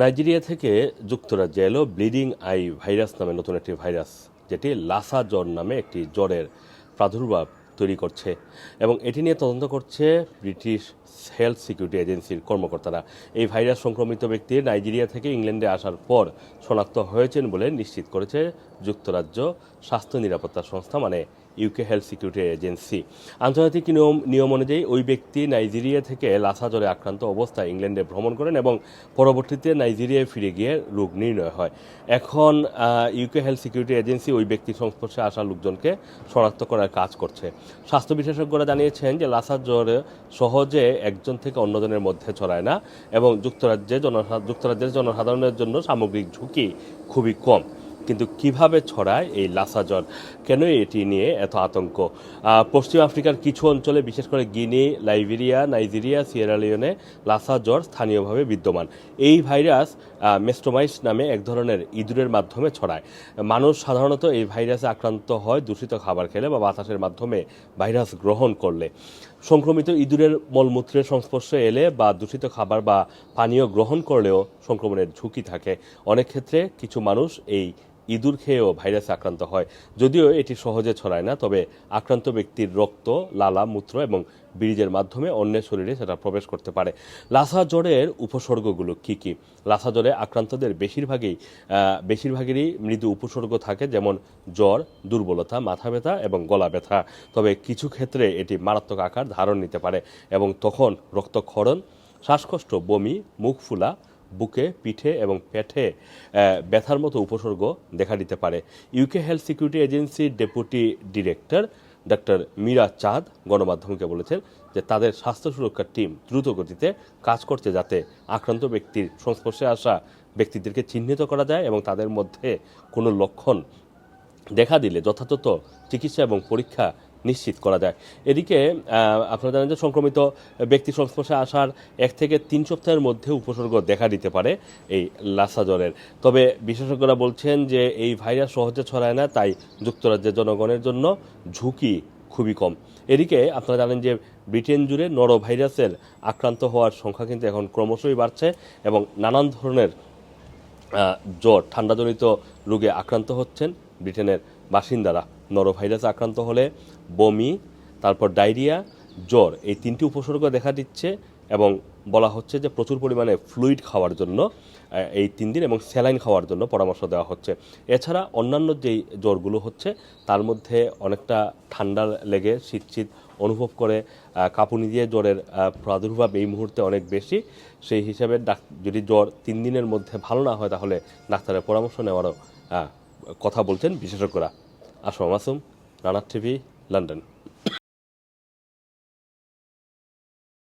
Nigeria থেকে যুক্তরাজ্যে এলো ব্লিডিং আই ভাইরাস নামে নতুন একটি ভাইরাস, যেটি লাসা জ্বর নামে একটি জ্বরের প্রাদুর্ভাব তৈরি করছে এবং এটি নিয়ে তদন্ত করছে ব্রিটিশ হেলথ সিকিউরিটি এজেন্সির কর্মকর্তারা। এই ভাইরাস সংক্রমিত ব্যক্তি নাইজেরিয়া থেকে ইংল্যান্ডে আসার পর শনাক্ত হয়েছেন বলে নিশ্চিত করেছে যুক্তরাজ্য স্বাস্থ্য নিরাপত্তা সংস্থা মানে ইউকে হেলথ সিকিউরিটি এজেন্সি আন্তর্জাতিক নিয়ম নিয়ম অনুযায়ী ওই ব্যক্তি নাইজেরিয়া থেকে লাসা জ্বরে আক্রান্ত অবস্থায় ইংল্যান্ডে ভ্রমণ করেন এবং পরবর্তীতে নাইজেরিয়ায় ফিরে গিয়ে রোগ নির্ণয় হয়। এখন ইউকে হেলথ সিকিউরিটি এজেন্সি ওই ব্যক্তির সংস্পর্শে আসা লোকজনকে শনাক্ত করার কাজ করছে। স্বাস্থ্য বিশেষজ্ঞরা জানিয়েছেন যে লাসা জ্বর সহজে একজন থেকে অন্যজনের মধ্যে ছড়ায় না এবং যুক্তরাজ্যে জনসা যুক্তরাজ্যের জনসাধারণের জন্য সামগ্রিক ঝুঁকি খুবই কম। কিন্তু কীভাবে ছড়ায় এই লাসা জ্বর কেন এটি নিয়ে এত আতঙ্ক? পশ্চিম আফ্রিকার কিছু অঞ্চলে, বিশেষ করে গিনি, লাইবেরিয়া, নাইজেরিয়া সিয়েরালিওনে লাসা জ্বর স্থানীয়ভাবে বিদ্যমান। এই ভাইরাস মেস্টোমাইস নামে এক ধরনের ইঁদুরের মাধ্যমে ছড়ায়। মানুষ সাধারণত এই ভাইরাসে আক্রান্ত হয় দূষিত খাবার খেলে বা বাতাসের মাধ্যমে ভাইরাস গ্রহণ করলে। সংক্রমিত ইঁদুরের মলমূত্রের সংস্পর্শে এলে বা দূষিত খাবার বা পানীয় গ্রহণ করলেও সংক্রমণের ঝুঁকি থাকে। অনেক ক্ষেত্রে কিছু মানুষ এই ইঁদুর খেয়েও ভাইরাসে আক্রান্ত হয়। যদিও এটি সহজে ছড়ায় না, তবে আক্রান্ত ব্যক্তির রক্ত, লালা, মূত্র এবং বীর্যের মাধ্যমে অন্যের শরীরে সেটা প্রবেশ করতে পারে। লাসা জ্বরের উপসর্গগুলো কি কি? লাসা জ্বরে আক্রান্তদের বেশিরভাগই বেশিরভাগেরই মৃদু উপসর্গ থাকে, যেমন জ্বর, দুর্বলতা, মাথা ব্যথা এবং গলা ব্যথা। তবে কিছু ক্ষেত্রে এটি মারাত্মক আকার ধারণ নিতে পারে এবং তখন রক্তক্ষরণ, শ্বাসকষ্ট, বমি, মুখ ফুলা বুকে, পিঠে এবং পেটে ব্যথার মতো উপসর্গ দেখা দিতে পারে। ইউকে হেলথ সিকিউরিটি এজেন্সির deputy director doctor Meera Chand গণমাধ্যমকে বলেছেন যে তাদের স্বাস্থ্য সুরক্ষার টিম দ্রুত গতিতে কাজ করছে যাতে আক্রান্ত ব্যক্তির সংস্পর্শে আসা ব্যক্তিদেরকে চিহ্নিত করা যায় এবং তাদের মধ্যে কোনো লক্ষণ দেখা দিলে যথাযথ চিকিৎসা এবং পরীক্ষা নিশ্চিত করা যায়। এদিকে আপনারা জানেন যে সংক্রমিত ব্যক্তি সংস্পর্শে আসার এক থেকে তিন সপ্তাহের মধ্যে উপসর্গ দেখা দিতে পারে এই লাসা জ্বরের। তবে বিশেষজ্ঞরা বলছেন যে এই ভাইরাস সহজে ছড়ায় না, তাই যুক্তরাজ্যের জনগণের জন্য ঝুঁকি খুবই কম। এদিকে, আপনারা জানেন যে ব্রিটেন জুড়ে নর ভাইরাসের আক্রান্ত হওয়ার সংখ্যা কিন্তু এখন ক্রমশই বাড়ছে এবং নানান ধরনের জ্বর, ঠান্ডাজনিত রোগে আক্রান্ত হচ্ছেন ব্রিটেনের বাসিন্দারা। নরোভাইরাসে আক্রান্ত হলে বমি, তারপর ডায়রিয়া, জ্বর এই তিনটি উপসর্গ দেখা দিচ্ছে এবং বলা হচ্ছে যে প্রচুর পরিমাণে ফ্লুইড খাওয়ার জন্য এই তিন দিন এবং স্যালাইন খাওয়ার জন্য পরামর্শ দেওয়া হচ্ছে। এছাড়া অন্যান্য যেই জ্বরগুলো হচ্ছে, তার মধ্যে অনেকটা ঠান্ডা লেগে শীত শীত অনুভব করে কাঁপুনি দিয়ে জ্বরের প্রাদুর্ভাব এই মুহূর্তে অনেক বেশি। সেই হিসাবে ডাক- যদি জ্বর তিন দিনের মধ্যে ভালো না হয়, তাহলে ডাক্তারের পরামর্শ নেওয়ারও কথা বলছেন বিশেষজ্ঞরা। আসম মাসুম রানার টিভি লন্ডন।